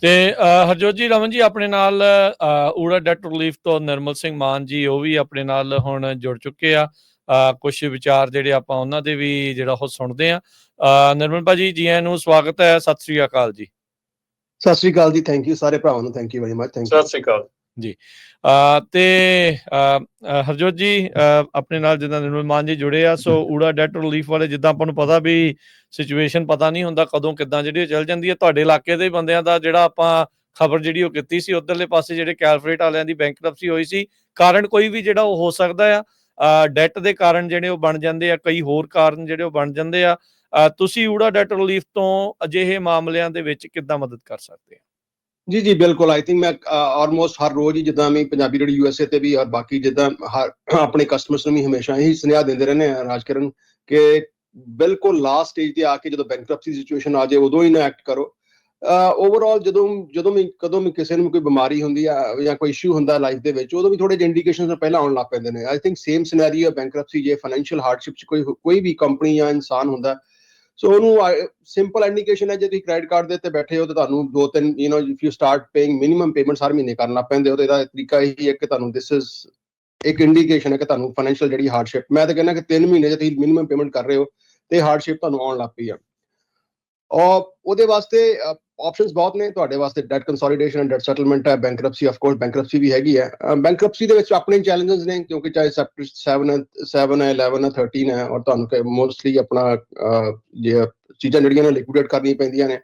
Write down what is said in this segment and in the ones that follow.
ਤੇ ਹਰਜੋਤ ਜੀ ਰਮਨ ਜੀ ਆਪਣੇ ਨਾਲ ਊੜਾ ਡੈਟ ਰਿਲੀਫ ਤੋਂ ਨਿਰਮਲ ਸਿੰਘ ਮਾਨ ਜੀ ਉਹ ਵੀ ਆਪਣੇ ਨਾਲ ਹੁਣ ਜੁੜ ਚੁੱਕੇ ਆ। ਕੁਝ ਵਿਚਾਰ ਜਿਹੜੇ ਆਪਾਂ ਉਹਨਾਂ ਦੇ ਵੀ ਜਿਹੜਾ ਉਹ ਸੁਣਦੇ ਆ। ਨਿਰਮਲ ਭਾਜੀ ਜੀ ਆਇਆਂ ਨੂੰ ਸਵਾਗਤ ਹੈ। ਸਤਿ ਸ੍ਰੀ ਅਕਾਲ ਜੀ। ਸਤਿ ਸ਼੍ਰੀ ਅਕਾਲ ਜੀ। ਥੈਂਕ ਯੂ ਸਾਰੇ ਭਰਾਵਾਂ ਨੂੰ। Thank you very much thank you Sat Sri Akal. ਅ, ਤੇ ਹਰਜੋਤ ਜੀ ਆਪਣੇ ਨਾਲ ਜਿੱਦਾਂ ਨਿਰਮਲ ਮਾਨ ਜੀ ਜੁੜੇ ਆ ਸੋ ਊੜਾ ਡੈਟ ਰਿਲੀਫ ਵਾਲੇ ਜਿੱਦਾਂ ਆਪਾਂ ਨੂੰ ਪਤਾ ਵੀ ਸਿਚੁਏਸ਼ਨ ਪਤਾ ਨਹੀਂ ਹੁੰਦਾ ਕਦੋਂ ਕਿੱਦਾਂ ਜਿਹੜੀ ਉਹ ਚੱਲ ਜਾਂਦੀ ਹੈ ਤੁਹਾਡੇ ਇਲਾਕੇ ਦੇ ਬੰਦਿਆਂ ਦਾ ਜਿਹੜਾ ਆਪਾਂ ਖਬਰ ਜਿਹੜੀ ਉਹ ਕੀਤੀ ਸੀ ਉਧਰਲੇ ਪਾਸੇ ਜਿਹੜੇ ਕੈਲਫਰੇਟ ਵਾਲਿਆਂ ਦੀ ਬੈਂਕਰਪਸੀ ਹੋਈ ਸੀ ਕਾਰਨ ਕੋਈ ਵੀ ਜਿਹੜਾ ਉਹ ਹੋ ਸਕਦਾ ਆ। ਡੈਟ ਦੇ ਕਾਰਨ ਜਿਹੜੇ ਉਹ ਬਣ ਜਾਂਦੇ ਆ ਕਈ ਹੋਰ ਕਾਰਨ ਜਿਹੜੇ ਉਹ ਬਣ ਜਾਂਦੇ ਆ। ਤੁਸੀਂ ਊੜਾ ਡੈਟ ਰਿਲੀਫ ਤੋਂ ਅਜਿਹੇ ਮਾਮਲਿਆਂ ਦੇ ਵਿੱਚ ਕਿੱਦਾਂ ਮਦਦ ਕਰ ਸਕਦੇ ਆ? ਜੀ ਜੀ, ਬਿਲਕੁਲ। ਆਈ ਥਿੰਕ ਮੈਂ ਆਲਮੋਸਟ ਹਰ ਰੋਜ਼ ਹੀ ਜਿੱਦਾਂ ਮੈਂ ਪੰਜਾਬੀ ਰੇਡੀਓ ਯੂਐਸਏ ਤੇ ਵੀ ਔਰ ਬਾਕੀ ਜਿੱਦਾਂ ਹਰ ਆਪਣੇ ਕਸਟਮਰਸ ਨੂੰ ਵੀ ਹਮੇਸ਼ਾ ਇਹੀ ਸੁਨੇਹਾ ਦਿੰਦੇ ਰਹਿੰਦੇ ਆ ਰਾਜਕਰਨ ਕਿ ਬਿਲਕੁਲ ਲਾਸਟ ਸਟੇਜ ਤੇ ਆ ਕੇ ਜਦੋਂ ਬੈਂਕਰਪਸੀ ਸਿਚੁਏਸ਼ਨ ਆ ਜਾਏ ਉਦੋਂ ਹੀ ਨਾ ਐਕਟ ਕਰੋ। ਓਵਰਆਲ ਜਦੋਂ ਜਦੋਂ ਵੀ, ਕਦੋਂ ਵੀ ਕਿਸੇ ਨੂੰ ਕੋਈ ਬਿਮਾਰੀ ਹੁੰਦੀ ਆ ਜਾਂ ਕੋਈ ਇਸ਼ੂ ਹੁੰਦਾ ਲਾਈਫ ਦੇ ਵਿੱਚ, ਉਦੋਂ ਵੀ ਥੋੜੇ ਜਿਹੇ ਇੰਡੀਕੇਸ਼ਨਸ ਪਹਿਲਾਂ ਆਉਣ ਲੱਗ ਪੈਂਦੇ ਨੇ। I think same scenario bankruptcy ਜੇ ਫਾਈਨੈਂਸ਼ੀਅਲ ਹਾਰਡਸ਼ਿਪ ਚ ਕੋਈ ਕੋਈ ਵੀ ਕੰਪਨੀ ਜਾਂ ਇਨਸਾਨ ਹੁੰਦਾ ਸੋ ਉਹਨੂੰ ਸਿੰਪਲ ਇੰਡੀਕੇਸ਼ਨ ਹੈ, ਜੇ ਤੁਸੀਂ ਕ੍ਰੈਡਿਟ ਕਾਰਡ ਦੇ ਉੱਤੇ ਬੈਠੇ ਹੋ ਤਾਂ ਤੁਹਾਨੂੰ ਦੋ ਤਿੰਨ you know if you start paying minimum payments ਹਰ ਮਹੀਨੇ ਕਰਨ ਲੱਗ ਪੈਂਦੇ ਹੋ, ਤੇ ਇਹਦਾ ਤਰੀਕਾ ਇਹੀ ਹੈ ਕਿ ਤੁਹਾਨੂੰ ਦਿਸ ਇਜ਼ ਇੱਕ ਇੰਡੀਕੇਸ਼ਨ ਹੈ ਕਿ ਤੁਹਾਨੂੰ ਫਾਈਨੈਂਸ਼ੀਅਲ ਜਿਹੜੀ ਹਾਰਡਸ਼ਿਪ ਮੈਂ ਤਾਂ ਕਹਿੰਦਾ ਕਿ 3 ਮਹੀਨੇ ਜੇ ਤੁਸੀਂ ਮਿਨੀਮਮ ਪੇਮੈਂਟ ਕਰ ਰਹੇ ਹੋ, ਤੇ ਹਾਰਡਸ਼ਿਪ ਤੁਹਾਨੂੰ ਆਉਣ ਲੱਗ ਪਈ ਆ। ਔਰ ਉਹਦੇ ਵਾਸਤੇ ਆਪਸ਼ਨਸ ਬਹੁਤ ਨੇ ਤੁਹਾਡੇ ਵਾਸਤੇ debt consolidation and debt settlement ਹੈ ਬੈਂਕਰਪਸੀ ਆਫ ਕੋਰਸ ਬੈਂਕਰਪਸੀ ਵੀ ਹੈਗੀ ਹੈ। ਬੈਂਕਰਪਸੀ ਦੇ ਵਿੱਚ ਆਪਣੇ ਚੈਲੰਜਸ ਨੇ, ਕਿਉਂਕਿ ਚਾਹੇ ਚੈਪਟਰ 7 ਹੈ 7 ਹੈ 11 ਹੈ 13 ਹੈ, ਔਰ ਤੁਹਾਨੂੰ ਮੋਸਟਲੀ ਆਪਣਾ ਚੀਜ਼ਾਂ ਜਿਹੜੀਆਂ ਨੇ ਲਿਕੁਇਡੇਟ ਕਰਨੀਆਂ ਪੈਂਦੀਆਂ ਨੇ।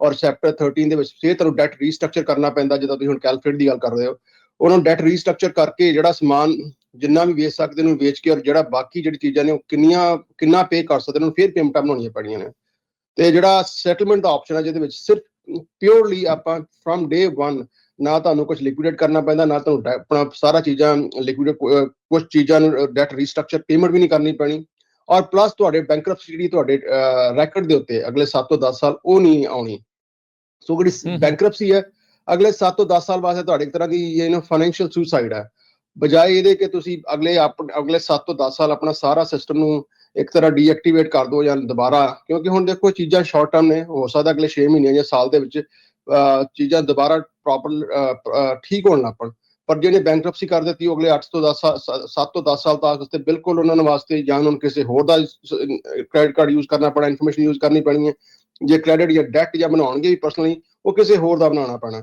ਔਰ ਚੈਪਟਰ 13 ਦੇ ਵਿੱਚ ਫਿਰ ਤੁਹਾਨੂੰ ਡੈਟ ਰੀਸਟਰਕਚਰ ਕਰਨਾ ਪੈਂਦਾ, ਜਦੋਂ ਤੁਸੀਂ ਹੁਣ ਕੈਲਕੂਲੇਟ ਦੀ ਗੱਲ ਕਰ ਰਹੇ ਹੋ। ਉਹਨਾਂ ਨੂੰ ਡੈਟ ਰੀਸਟਰਕਚਰ ਕਰਕੇ ਜਿਹੜਾ ਸਮਾਨ ਜਿੰਨਾ ਵੀ ਵੇਚ ਸਕਦੇ ਨੂੰ ਵੇਚ ਕੇ ਔਰ ਜਿਹੜਾ ਬਾਕੀ ਜਿਹੜੀ ਚੀਜ਼ਾਂ ਨੇ, ਉਹ ਕਿੰਨੀਆਂ, ਕਿੰਨਾ ਪੇ ਕਰ ਸਕਦੇ ਨੇ ਫਿਰ ਪੇਮੈਂਟਾਂ ਬਣਾਉਣੀਆਂ ਪੈਣੀਆਂ ਨੇ। ਤੇ ਜਿਹੜਾ ਸੈਟਲਮੈਂਟ ਦਾ ਆਪਸ਼ਨ ਹੈ ਜਿਹਦੇ ਵਿੱਚ ਸਿਰਫ ਪਿਓਰਲੀ ਆਪਾਂ ਫਰਮ ਡੇ 1 ਨਾ ਤੁਹਾਨੂੰ ਕੁਝ ਲਿਕੁਇਡੇਟ ਕਰਨਾ ਪੈਂਦਾ ਨਾ ਤੁਹਾਨੂੰ ਆਪਣਾ ਸਾਰਾ ਚੀਜ਼ਾਂ ਲਿਕੁਇਡ ਕੁਝ ਚੀਜ਼ਾਂ ਨੂੰ ਡੈਟ ਰੀਸਟਰਕਚਰ ਪੇਮੈਂਟ ਵੀ ਨਹੀਂ ਕਰਨੀ ਪੈਣੀ। ਔਰ ਪਲੱਸ ਤੁਹਾਡੇ ਬੈਂਕਰਪਸੀ ਜਿਹੜੀ ਤੁਹਾਡੇ ਰੈਕੋਰਡ ਦੇ ਉੱਤੇ ਅਗਲੇ 7 ਤੋਂ 10 ਸਾਲ ਉਹ ਨਹੀਂ ਆਉਣੀ। ਸੋ। ਜਿਹੜੀ ਬੈਂਕਰਪਸੀ ਹੈ। ਅਗਲੇ 7 ਤੋਂ 10 ਸਾਲ ਵਾਸਤੇ ਤੁਹਾਡੇ ਇੱਕ ਤਰ੍ਹਾਂ ਦੀ ਇਹ ਨਾ ਫਾਈਨੈਂਸ਼ੀਅਲ ਸੁਸਾਈਡ ਹੈ। ਬਜਾਏ ਇਹਦੇ ਕਿ ਤੁਸੀਂ ਅਗਲੇ ਅਗਲੇ 7 ਤੋਂ 10 ਸਾਲ ਆਪਣਾ ਸਾਰਾ ਸਿਸਟਮ ਨੂੰ ਇੱਕ ਤਰ੍ਹਾਂ ਡੀਐਕਟੀਵੇਟ ਕਰ ਦਿਓ ਜਾਂ ਦੁਬਾਰਾ, ਕਿਉਂਕਿ ਹੁਣ ਦੇਖੋ ਚੀਜ਼ਾਂ ਸ਼ਾਰਟ ਟਰਮ ਨੇ, ਹੋ ਸਕਦਾ ਅਗਲੇ 6 ਮਹੀਨੇ ਜਾਂ ਸਾਲ ਦੇ ਵਿੱਚ ਚੀਜ਼ਾਂ ਦੁਬਾਰਾ ਪ੍ਰੋਪਰ ਠੀਕ ਹੋਣ ਲੱਗ ਪਣ। ਪਰ ਜਿਹਨੇ ਬੈਂਕਰਪਸੀ ਕਰ ਦਿੱਤੀ, ਉਹ ਅਗਲੇ 8 ਤੋਂ 10 7 ਤੋਂ 10 ਸਾਲ ਤੱਕ ਉਸਤੇ ਬਿਲਕੁਲ ਉਹਨਾਂ ਵਾਸਤੇ ਜਾਂ ਉਹਨਾਂ ਨੂੰ ਕਿਸੇ ਹੋਰ ਦਾ ਕ੍ਰੈਡਿਟ ਕਾਰਡ ਯੂਜ਼ ਕਰਨਾ ਪੈਣਾ ਇਨਫੋਰਮੇਸ਼ਨ ਯੂਜ਼ ਕਰਨੀ ਪੈਣੀ ਹੈ। ਜੇ ਕ੍ਰੈਡਿਟ ਜਾਂ ਡੈਟ ਜਾਂ ਬਣਾਉਣਗੇ ਵੀ ਪਰਸਨਲੀ ਉਹ ਕਿਸੇ ਹੋਰ ਦਾ ਬਣਾਉਣਾ ਪੈਣਾ।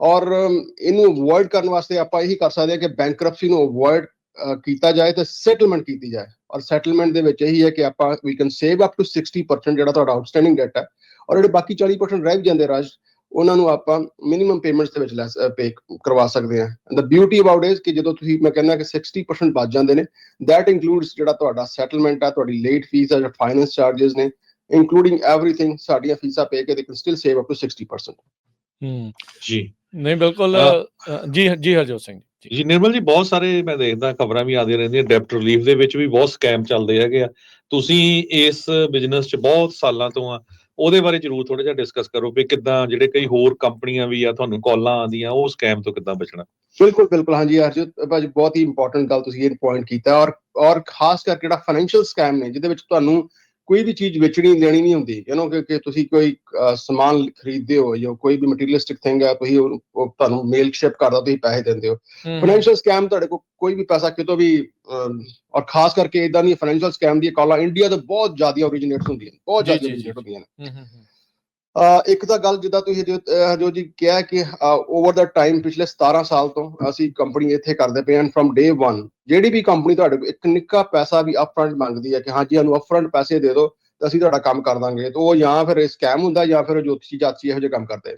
ਔਰ ਇਹਨੂੰ ਅਵੋਇਡ ਕਰਨ ਵਾਸਤੇ ਆਪਾਂ ਇਹੀ ਕਰ ਸਕਦੇ ਹਾਂ ਕਿ ਬੈਂਕਰਪਸੀ ਨੂੰ ਅਵੋਇਡ ਕੀਤਾ ਜਾਏ ਤੇ ਸੈਟਲਮੈਂਟ ਕੀਤੀ ਜਾਏ। ਔਰ ਸੈਟਲਮੈਂਟ ਦੇ ਵਿੱਚ ਇਹੀ ਹੈ ਕਿ ਆਪਾਂ ਵੀ ਕੈਨ ਸੇਵ ਅਪ ਟੂ 60% ਜਿਹੜਾ ਤੁਹਾਡਾ ਆਊਟਸਟੈਂਡਿੰਗ ਡੈਟ ਹੈ। ਔਰ ਜਿਹੜੇ ਬਾਕੀ 40% ਰਹਿ ਜਾਂਦੇ ਰਾਜ, ਉਹਨਾਂ ਨੂੰ ਆਪਾਂ ਮਿਨੀਮਮ ਪੇਮੈਂਟਸ ਦੇ ਵਿੱਚ ਲੈਸ ਪੇ ਕਰਵਾ ਸਕਦੇ ਹਾਂ। ਦ ਬਿਊਟੀ ਅਬਾਊਟ ਇਸ ਕਿ ਜਦੋਂ ਤੁਸੀਂ, ਮੈਂ ਕਹਿੰਦਾ ਕਿ 60% ਬਚ ਜਾਂਦੇ ਨੇ ਦੈਟ includes ਜਿਹੜਾ ਤੁਹਾਡਾ ਸੈਟਲਮੈਂਟ ਹੈ ਤੁਹਾਡੀ ਲੇਟ ਫੀਸ ਹੈ ਜਾਂ ਫਾਈਨੈਂਸ ਚਾਰजेस ਨੇ, including everything, ਸਾਡੀਆਂ ਫੀਸਾਂ pay K they can still save up to 60% ਹੂੰ। ਜੀ। ਨਹੀਂ ਬਿਲਕੁਲ ਜੀ ਜੀ ਹਰਜੋਤ ਸਿੰਘ ਜੀ। ਜੀ ਨਿਰਮਲ ਜੀ ਬਹੁਤ ਸਾਰੇ ਮੈਂ ਦੇਖਦਾ ਖਬਰਾਂ ਵੀ ਆਉਂਦੀਆਂ ਰਹਿੰਦੀਆਂ ਡੈਪਟ ਰਿਲੀਫ ਦੇ ਵਿੱਚ ਵੀ ਬਹੁਤ ਸਕੈਮ ਚੱਲਦੇ ਹੈਗੇ ਆ। ਤੁਸੀਂ ਇਸ ਬਿਜ਼ਨਸ 'ਚ ਬਹੁਤ ਸਾਲਾਂ ਤੋਂ ਆ ਉਹਦੇ ਬਾਰੇ ਜਰੂਰ ਥੋੜਾ ਜਿਹਾ ਡਿਸਕਸ ਕਰੋ ਵੀ ਕਿੱਦਾਂ ਜਿਹੜੇ ਕਈ ਹੋਰ ਕੰਪਨੀਆਂ ਵੀ ਆ ਤੁਹਾਨੂੰ ਕਾਲਾਂ ਆਉਂਦੀਆਂ ਉਹ ਸਕੈਮ ਤੋਂ ਕਿੱਦਾਂ ਬਚਣਾ। ਬਿਲਕੁਲ ਬਿਲਕੁਲ ਹਾਂਜੀ ਹਰਜੀਤ ਭਾਜੀ ਬਹੁਤ ਹੀ ਇੰਪੋਰਟੈਂਟ ਗੱਲ ਤੁਸੀਂ ਇਹ ਪੁਆਇੰਟ ਕੀਤਾ ਔਰ ਔਰ ਖਾਸ ਕਰਕੇ ਜਿਹੜਾ ਫਾਈਨੈਂਸ਼ੀਅਲ ਸਕੈਮ ਨੇ ਜਿਹਦੇ ਵਿੱਚ ਤੁਹਾਨੂੰ ਕੋਈ ਵੀ ਚੀਜ਼ ਵੇਚਣੀ ਦੇਣੀ ਨਹੀਂ ਹੁੰਦੀ। ਯੂ نو ਕਿ ਤੁਸੀਂ ਕੋਈ ਸਮਾਨ ਖਰੀਦਦੇ ਹੋ ਜਾਂ ਕੋਈ ਵੀ ਮਟੀਰੀਅਲਿਸਟਿਕ ਥਿੰਗ ਹੈ ਤੁਸੀਂ ਤੁਹਾਨੂੰ ਮੇਲ ਸ਼ਿਪ ਕਰਦਾ ਤੁਸੀਂ ਪੈਸੇ ਦਿੰਦੇ ਹੋ। ਫਾਈਨੈਂਸ਼ੀਅਲ ਸਕੈਮ ਤੁਹਾਡੇ ਕੋਲ ਕੋਈ ਵੀ ਪੈਸਾ ਕਿਤੋਂ ਵੀ ਔਰ ਖਾਸ ਕਰਕੇ ਇਦਾਂ ਦੀ ਫਾਈਨੈਂਸ਼ੀਅਲ ਸਕੈਮ ਦੀ ਕਾਲਾਂ ਇੰਡੀਆ ਤੋਂ ਬਹੁਤ ਜ਼ਿਆਦਾ ਓਰੀਜਿਨੇਟ ਹੁੰਦੀਆਂ ਨੇ ਬਹੁਤ ਜ਼ਿਆਦਾ originate ਹੁੰਦੀਆਂ ਨੇ। ਇੱਕ ਤਾਂ ਗੱਲ ਜਿੱਦਾਂ ਤੁਸੀਂ ਹਜੋ ਜੀ ਕਿਹਾ ਕਿ ਓਵਰ ਦਾ ਟਾਈਮ ਪਿਛਲੇ 17 ਸਾਲ ਤੋਂ ਅਸੀਂ ਕੰਪਨੀ ਇੱਥੇ ਕਰਦੇ ਪਏ ਹਾਂ ਫਰਮ ਡੇ 1 ਜਿਹੜੀ ਵੀ ਕੰਪਨੀ ਤੁਹਾਡੇ ਕੋਲ ਇੱਕ ਨਿੱਕਾ ਪੈਸਾ ਵੀ ਅਪਫਰੰਟ ਮੰਗਦੀ ਹੈ ਕਿ ਹਾਂਜੀ ਸਾਨੂੰ ਅਪਫਰੰਟ ਪੈਸੇ ਦੇ ਦਿਓ ਤਾਂ ਅਸੀਂ ਤੁਹਾਡਾ ਕੰਮ ਕਰ ਦਾਂਗੇ। ਤਾਂ ਉਹ ਜਾਂ ਫਿਰ ਸਕੈਮ ਹੁੰਦਾ ਜਾਂ ਫਿਰ ਜੋਤਸ਼ੀ ਜਾਤਸ਼ੀ ਇਹੋ ਜਿਹਾ ਕੰਮ ਕਰਦੇ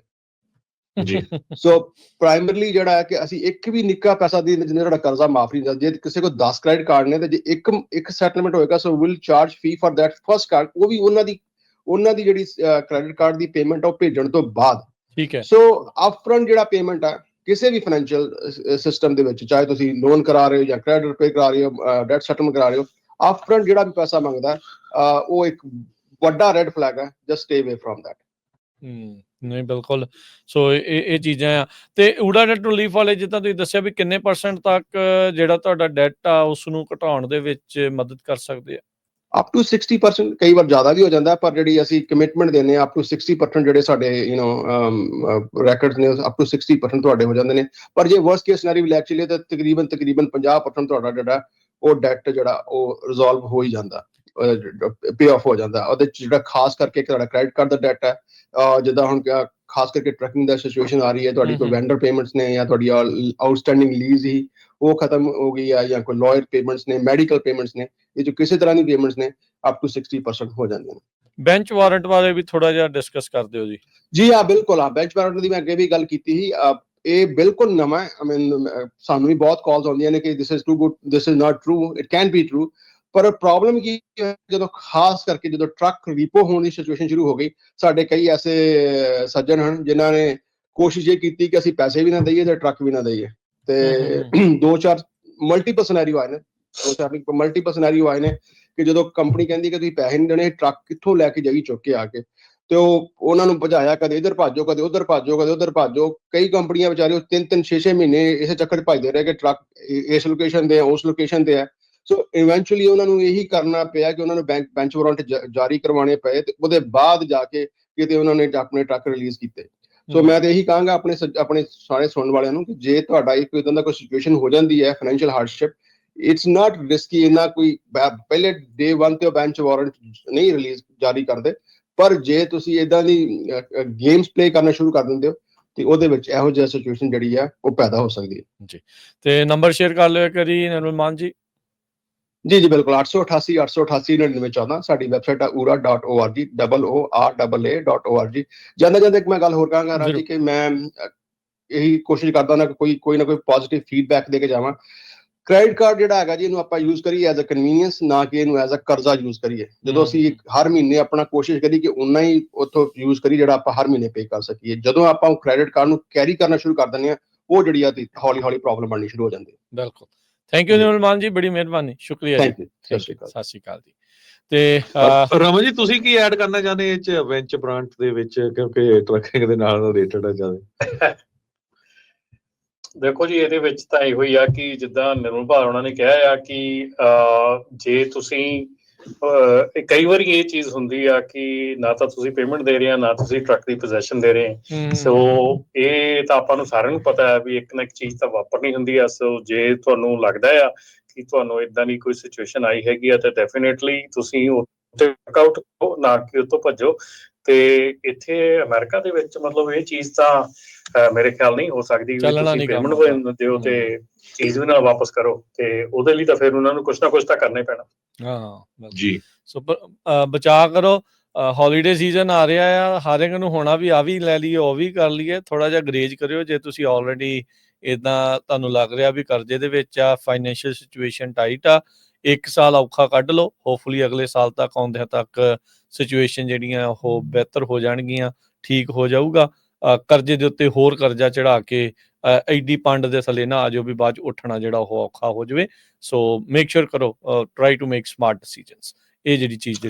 ਜੀ। ਸੋ ਪ੍ਰਾਇਮਰੀਲੀ ਜਿਹੜਾ ਹੈ ਕਿ ਅਸੀਂ ਇੱਕ ਵੀ ਨਿੱਕਾ ਪੈਸਾ ਦੇ ਜਿਹਨੇ ਤੁਹਾਡਾ ਕਰਜ਼ਾ ਮਾਫ ਨਹੀਂ ਹੁੰਦਾ ਜੇ ਕਿਸੇ ਕੋਲ 10 ਕ੍ਰੈਡਿਟ ਕਾਰਡ ਨੇ ਤੇ ਜੇ ਇੱਕ ਇੱਕ ਸੈਟਲਮੈਂਟ ਹੋਏਗਾ so will charge fee for that first card ਉਹ ਵੀ ਉਹਨਾਂ ਦੀ ਉਹਨਾਂ ਦੀ ਜਿਹੜੀ ਕ੍ਰੈਡਿਟ ਕਾਰਡ ਦੀ ਪੇਮੈਂਟ ਉਹ ਭੇਜਣ ਤੋਂ ਬਾਅਦ। ਠੀਕ ਹੈ। ਸੋ ਅਪਫਰੰਟ ਜਿਹੜਾ ਪੇਮੈਂਟ ਹੈ ਕਿਸੇ ਵੀ ਫਾਈਨੈਂਸ਼ੀਅਲ ਸਿਸਟਮ ਦੇ ਵਿੱਚ ਚਾਹੇ ਤੁਸੀਂ ਲੋਨ ਕਰਾ ਰਹੇ ਹੋ ਜਾਂ ਕ੍ਰੈਡਿਟ ਪੇ ਕਰਾ ਰਹੇ ਹੋ ਡੈਟ ਸੈਟਲਮੈਂਟ ਕਰਾ ਰਹੇ ਹੋ ਅਪਫਰੰਟ ਜਿਹੜਾ ਵੀ ਪੈਸਾ ਮੰਗਦਾ ਉਹ ਇੱਕ ਵੱਡਾ ਰੈੱਡ ਫਲੈਗ ਹੈ just stay away from that ਹੂੰ ਨਹੀਂ ਬਿਲਕੁਲ। ਸੋ ਇਹ ਇਹ ਚੀਜ਼ਾਂ ਆ। ਤੇ ਊੜਾ ਡੈਟ ਰਿਲੀਫ ਵਾਲੇ ਜਿੱਦਾਂ ਤੁਸੀਂ ਦੱਸਿਆ ਵੀ ਕਿੰਨੇ ਪਰਸੈਂਟ ਤੱਕ ਜਿਹੜਾ ਤੁਹਾਡਾ ਡੈਟ ਆ ਉਸ ਨੂੰ ਘਟਾਉਣ ਦੇ ਵਿੱਚ ਮਦਦ ਕਰ ਸਕਦੇ ਆ? ਅਪ ਟੂ 60% ਕਈ ਵਾਰ ਜ਼ਿਆਦਾ ਵੀ ਹੋ ਜਾਂਦਾ ਪਰ ਜਿਹੜੀ ਅਸੀਂ ਕਮਿਟਮੈਂਟ ਦਿੰਦੇ ਆ ਅਪ ਟੂ 60% ਜਿਹੜੇ ਸਾਡੇ ਯੂ نو ਰੈਕੋਰਡਸ ਨੇ ਅਪ ਟੂ 60% ਤੁਹਾਡੇ ਹੋ ਜਾਂਦੇ ਨੇ। ਪਰ ਜੇ ਵਰਸਟ ਕੇਸ ਸਿਨੈਰੀਓ ਲੈ ਕੇ ਚੱਲੀਏ ਤਾਂ ਤਕਰੀਬਨ ਤਕਰੀਬਨ 50% ਤੁਹਾਡਾ ਜਿਹੜਾ ਉਹ ਡੈਟ ਜਿਹੜਾ ਉਹ ਰਿਜ਼ੋਲਵ ਹੋ ਹੀ ਜਾਂਦਾ। ਪੇ ਆਫ ਹੋ ਜਾਂਦਾ। ਉਹਦੇ 'ਚ ਜਿਹੜਾ ਖਾਸ ਕਰਕੇ ਤੁਹਾਡਾ ਕ੍ਰੈਡਿਟ ਕਾਰਡ ਦਾ ਡੈਟ ਹੈ ਜਿੱਦਾਂ ਹੁਣ ਖਾਸ ਕਰਕੇ ਟਰੱਕਿੰਗ ਦਾ ਸਿਚੁਏਸ਼ਨ ਆ ਰਹੀ ਹੈ ਤੁਹਾਡੀ ਕੋਈ। ਵੈਂਡਰ ਪੇਮੈਂਟਸ ਨੇ ਜਾਂ ਤੁਹਾਡੀ ਆਊਟਸਟੈਂਡਿੰਗ ਲੀਜ਼ ਹੀ ਉਹ ਖਤਮ ਹੋ ਗਈ ਹੈ ਜਾਂ ਕੋਈ ਲਾਇਰ ਪੇਮੈਂਟਸ ਨੇ ਮੈਡੀਕਲ ਪੇਮੈਂਟਸ ਨੇ ਇਹ ਜੋ ਕਿਸੇ ਤਰ੍ਹਾਂ ਦੀ ਪੇਮੈਂਟਸ ਨੇ ਅਪ ਟੂ 60% ਹੋ ਜਾਂਦੀਆਂ ਨੇ। ਬੈਂਚ ਵਾਰੰਟ ਬਾਰੇ ਵੀ ਥੋੜਾ ਜਿਹਾ ਡਿਸਕਸ ਕਰ ਦਿਓ ਜੀ। ਜੀ ਹਾਂ ਬਿਲਕੁਲ ਹਾਂ। ਬੈਂਚ ਵਾਰੰਟ ਦੀ ਮੈਂ ਅੱਗੇ ਵੀ ਗੱਲ ਕੀਤੀ ਸੀ। ਇਹ ਬਿਲਕੁਲ ਨਵਾਂ ਹੈ। ਆਈ ਮੀਨ ਸਾਨੂੰ ਵੀ ਬਹੁਤ ਕਾਲਸ ਆਉਂਦੀਆਂ ਨੇ ਕਿ this is too good this is not true it can be true ਪਰ ਪ੍ਰੋਬਲਮ ਕੀ ਹੈ ਜਦੋਂ ਖਾਸ ਕਰਕੇ ਜਦੋਂ ਟਰੱਕ ਰੀਪੋ ਹੋਣ ਦੀ ਸਿਚੁਏਸ਼ਨ ਸ਼ੁਰੂ ਹੋ ਗਈ ਸਾਡੇ ਕਈ ਐਸੇ ਸੱਜਣ ਹਨ ਜਿਨ੍ਹਾਂ ਨੇ ਕੋਸ਼ਿਸ਼ ਇਹ ਕੀਤੀ ਕਿ ਅਸੀਂ ਪੈਸੇ ਵੀ ਨਾ ਦਈਏ ਤੇ ਟਰੱਕ ਵੀ ਨਾ ਦਈਏ। ਤੇ ਦੋ ਚਾਰ ਮਲਟੀਪਲ ਸਿਨੈਰੀਓ ਆਏ ਨੇ ਦੋ ਚਾਰ ਮਲਟੀਪਲ ਸਿਨੈਰੀਓ ਆਏ ਨੇ ਕਿ ਜਦੋਂ ਕੰਪਨੀ ਕਹਿੰਦੀ ਕਿ ਤੁਸੀਂ ਪੈਸੇ ਨਹੀਂ ਦੇਣੇ ਟਰੱਕ ਕਿੱਥੋਂ ਲੈ ਕੇ ਜਾਈ ਚੁੱਕ ਕੇ ਆ ਕੇ। ਤੇ ਉਹ ਉਹਨਾਂ ਨੂੰ ਭਜਾਇਆ ਕਦੇ ਇਧਰ ਭਾਜੋ ਕਦੇ ਉਧਰ ਭਾਜੋ ਕਦੇ ਉਧਰ ਭਾਜੋ। ਕਈ ਕੰਪਨੀਆਂ ਵਿਚਾਰੇ ਉਹ ਤਿੰਨ ਤਿੰਨ 6-6 ਮਹੀਨੇ ਇਸੇ ਚੱਕਰ ਭਜਦੇ ਰਹੇ ਕਿ ਟਰੱਕ ਇਸ ਲੋਕੇਸ਼ਨ ਤੇ ਹੈ ਉਸ ਲੋਕੇਸ਼ਨ ਤੇ ਹੈ। ਸੋ ਇਵੈਂਚੁਅਲੀ ਉਹਨਾਂ ਨੂੰ ਇਹੀ ਕਰਨਾ ਪਿਆ ਕਿ ਉਹਨਾਂ ਨੂੰ ਬੈਂਕ ਬੈਂਚ ਵਾਰੰਟ ਜਾਰੀ ਕਰਵਾਉਣੇ ਪਏ ਤੇ ਉਹਦੇ ਬਾਅਦ ਜਾ ਕੇ ਕਿਤੇ ਉਹਨਾਂ ਨੇ ਆਪਣੇ ਟਰੱਕ ਰਿਲੀਜ਼ ਕੀਤੇ। ਸੋ ਮੈਂ ਤੇ ਇਹੀ ਕਹਾਂਗਾ ਆਪਣੇ ਆਪਣੇ ਸਾਰੇ ਸੁਣਨ ਵਾਲਿਆਂ ਨੂੰ ਕਿ ਜੇ ਤੁਹਾਡਾ ਇੱਕ ਇਦਾਂ ਦਾ ਕੋਈ ਸਿਚੁਏਸ਼ਨ ਹੋ ਜਾਂਦੀ ਹੈ financial hardship it's not risky ਇਨਾ ਕੋਈ ਪਹਿਲੇ ਡੇ 1 ਤੇ ਬੈਂਚ ਵਾਰੰਟ ਨਹੀਂ ਰਿਲੀਜ਼ ਜਾਰੀ ਕਰਦੇ ਪਰ ਜੇ ਤੁਸੀਂ ਇਦਾਂ ਦੀ ਗੇਮਸ ਪਲੇ ਕਰਨਾ ਸ਼ੁਰੂ ਕਰ ਦਿੰਦੇ ਹੋ ਤੇ ਉਹਦੇ ਵਿੱਚ ਇਹੋ ਜਿਹਾ ਸਿਚੁਏਸ਼ਨ ਜਿਹੜੀ ਹੈ ਉਹ ਪੈਦਾ ਹੋ ਸਕਦੀ ਹੈ। ਤੇ ਨੰਬਰ ਸ਼ੇਅਰ ਕਰ ਲਿਓ ਕਰੀ ਨਿਰਮਲ ਜੀ। ਜੀ ਜੀ ਬਿਲਕੁਲ 888 888 9914 ਸਾਡੀ ਵੈਬਸਾਈਟ ਹੈ ura.org double o r double a.org ਜਾਂਦਾ ਜਾਂਦਾ ਇੱਕ ਮੈਂ ਗੱਲ ਹੋਰ ਕਹਾਂਗਾ ਰਾਜੀ। ਕਿ ਮੈਂ ਇਹੀ ਕੋਸ਼ਿਸ਼ ਕਰਦਾ ਨਾ ਕਿ ਕੋਈ ਕੋਈ ਨਾ ਕੋਈ ਪੋਜ਼ਿਟਿਵ ਫੀਡਬੈਕ ਦੇ ਕੇ ਜਾਵਾਂ। ਕ੍ਰੈਡਿਟ ਕਾਰਡ ਜਿਹੜਾ ਹੈਗਾ ਜੀ ਇਹਨੂੰ ਆਪਾਂ ਯੂਜ਼ ਕਰੀਏ ਐਜ਼ ਅ ਕਨਵੀਨੀਅੰਸ ਨਾ ਕਿ ਇਹਨੂੰ ਐਜ਼ ਅ ਕਰਜ਼ਾ ਯੂਜ਼ ਕਰੀਏ। ਜਦੋਂ ਅਸੀਂ ਹਰ ਮਹੀਨੇ ਆਪਣਾ ਕੋਸ਼ਿਸ਼ ਕਰੀ ਕਿ ਉਨਾ ਹੀ ਉਥੋਂ ਯੂਜ਼ ਕਰੀ ਜਿਹੜਾ ਆਪਾਂ ਹਰ ਮਹੀਨੇ ਪੇ ਕਰ ਸਕੀਏ। ਜਦੋਂ ਆਪਾਂ ਕ੍ਰੈਡਿਟ ਕਾਰਡ ਨੂੰ ਕੈਰੀ ਕਰਨਾ ਸ਼ੁਰੂ ਕਰ ਦਿੰਦੇ ਆ ਉਹ ਜਿਹੜੀ ਆ ਹੌਲੀ ਹੌਲੀ ਪ੍ਰੋਬਲਮ ਬਣਨੀ ਸ਼ੁਰੂ ਹੋ ਜਾਂਦੀ ਹੈ। ਬਿਲਕੁਲ। Thank you. ਨਿਰਮਲ ਜੀ ਬੜੀ ਮਿਹਰਬਾਨੀ ਸ਼ੁਕਰੀਆ ਜੀ ਸਤਿ Thank Shri you, Akal Sat ਸ਼੍ਰੀ ਅਕਾਲ ਜੀ ਤੇ ਰਮਨ ਜੀ ਤੁਸੀਂ ਕੀ ਐਡ ਕਰਨਾ ਚਾਹੁੰਦੇ ਇਹ ਚ ਵੈਂਚ ਬ੍ਰਾਂਚ ਦੇ ਵਿੱਚ? ਕਿਉਂਕਿ ਟਰੱਕਿੰਗ ਦੇ ਨਾਲ ਰਿਲੇਟਡ ਹੈ ਜ਼ਿਆਦਾ। ਦੇਖੋ ਜੀ ਇਹਦੇ ਵਿੱਚ ਤਾਂ ਇਹੋ ਹੀ ਆ ਕਿ ਜਿੱਦਾਂ ਨਿਰਮਲ ਭਾਰ ਉਹਨਾਂ ਨੇ ਕਿਹਾ ਆ ਕਿ ਅਹ, ਜੇ ਤੁਸੀਂ ਕਈ ਵਾਰੀ ਇਹ ਚੀਜ਼ ਹੁੰਦੀ ਆ ਕਿ ਨਾ ਤਾਂ ਤੁਸੀਂ ਪੇਮੈਂਟ ਦੇ ਰਹੇ ਆ ਨਾ ਤੁਸੀਂ ਟਰੱਕ ਦੀ ਪੋਜੀਸ਼ਨ ਦੇ ਰਹੇ ਸੋ ਇਹ ਤਾਂ ਆਪਾਂ ਨੂੰ ਸਾਰਿਆਂ ਨੂੰ ਪਤਾ ਹੈ ਵੀ ਇੱਕ ਨਾ ਇੱਕ ਚੀਜ਼ ਤਾਂ ਵਾਪਰਨੀ ਹੁੰਦੀ ਆ। ਸੋ ਜੇ ਤੁਹਾਨੂੰ ਲੱਗਦਾ ਆ ਕਿ ਤੁਹਾਨੂੰ ਇਦਾਂ ਦੀ ਕੋਈ ਸਿਚੁਏਸ਼ਨ ਆਈ ਹੈਗੀ ਆ ਤਾਂ ਡੈਫੀਨਿਟਲੀ ਤੁਸੀਂ ਉੱਤੇ ਵਰਕਆਊਟ ਕਰੋ ਨਾ ਕਿ ਉਤੋਂ ਭੱਜੋ। ਤੇ ਇੱਥੇ ਅਮਰੀਕਾ ਦੇ ਵਿੱਚ ਮਤਲਬ ਇਹ ਚੀਜ਼ ਤਾਂ ਮੇਰੇ ਖਿਆਲ ਨਹੀਂ ਹੋ ਸਕਦੀ ਵੀ ਚੱਲਣਾ ਤੁਸੀਂ ਪੇਮੈਂਟ ਹੋਏ ਦਿਓ ਤੇ ਚੀਜ਼ ਵੀ ਨਾ ਵਾਪਸ ਕਰੋ। ਤੇ ਉਹਦੇ ਲਈ ਤਾਂ ਫਿਰ ਉਹਨਾਂ ਨੂੰ ਕੁਛ ਨਾ ਕੁਛ ਤਾਂ ਕਰਨਾ ਹੀ ਪੈਣਾ। ਹਾਂ। ਜੀ। ਸੋ ਬਚਾ ਕਰੋ। ਹੌਲੀਡੇ ਸੀਜ਼ਨ ਆ ਰਿਹਾ ਆ ਹਰ ਇੱਕ ਨੂੰ ਹੋਣਾ ਵੀ ਆ ਵੀ ਲੈ ਲਈਏ ਉਹ ਵੀ ਕਰ ਲਈਏ। ਥੋੜਾ ਜਿਹਾ ਗਰੇਜ ਕਰਿਓ ਜੇ ਤੁਸੀਂ ਆਲਰੇਡੀ ਇਦਾਂ ਤੁਹਾਨੂੰ ਲੱਗ ਰਿਹਾ ਵੀ ਕਰਜ਼ੇ ਦੇ ਵਿੱਚ ਆ ਫਾਈਨੈਂਸ਼ੀਅਲ ਸਿਚੁਏਸ਼ਨ ਟਾਈਟ ਆ ਇੱਕ ਸਾਲ ਔਖਾ ਕੱਢ ਲਓ। ਹੋਪਫੁਲੀ ਅਗਲੇ ਸਾਲ ਤੱਕ ਆਉਂਦੇ ਤੱਕ ਸਿਚੁਏਸ਼ਨ ਜਿਹੜੀਆਂ ਉਹ ਬਿਹਤਰ ਹੋ ਜਾਣਗੀਆਂ ਠੀਕ ਹੋ ਜਾਊਗਾ। ਕਰਜ਼ੇ ਦੇ ਉੱਤੇ ਹੋਰ ਕਰਜ਼ਾ ਚੜਾ ਕੇ, ਅਹ ਐਡੀ ਪੰਡ ਦੇ ਥੱਲੇ ਨਾ ਆ ਜਾਓ ਵੀ ਬਾਅਦ ਚ ਉੱਠਣਾ ਜਿਹੜਾ ਉਹ ਔਖਾ ਹੋ ਜਾਵੇ। ਸੋ ਮੇਕ ਸ਼ੋਰ ਕਰੋ try to make smart decisions ਇਹ ਜਿਹੜੀ ਚੀਜ਼ ਦੀ